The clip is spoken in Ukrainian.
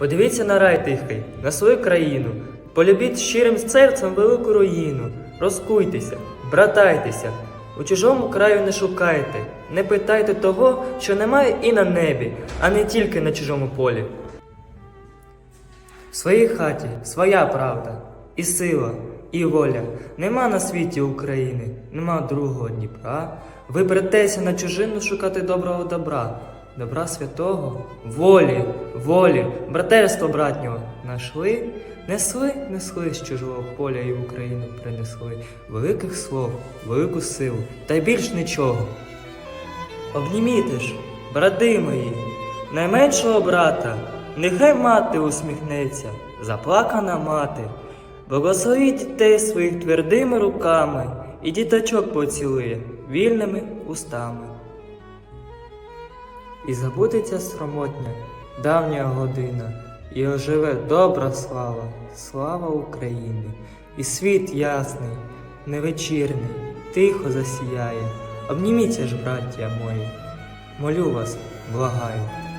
Подивіться на рай тихий, на свою країну, полюбіть щирим серцем велику руїну, розкуйтеся, братайтеся, у чужому краю не шукайте, не питайте того, що немає і на небі, а не тільки на чужому полі. В своїй хаті своя правда, і сила, і воля. Нема на світі України, нема другого Дніпра. Ви бретеся на чужину шукати доброго добра, добра святого, волі, волі, братерства братнього. Нашли, несли, несли з чужого поля і в Україну принесли великих слов, велику силу, та й більш нічого. Обніміте ж, брати мої, найменшого брата, нехай мати усміхнеться, заплакана мати, благословіть дітей своїх твердими руками і діточок поцілує вільними устами. І забудеться сромотня, давня година, і оживе добра слава, слава України, і світ ясний, невечірний, тихо засіяє. Обніміться ж, браття мої, молю вас, благаю.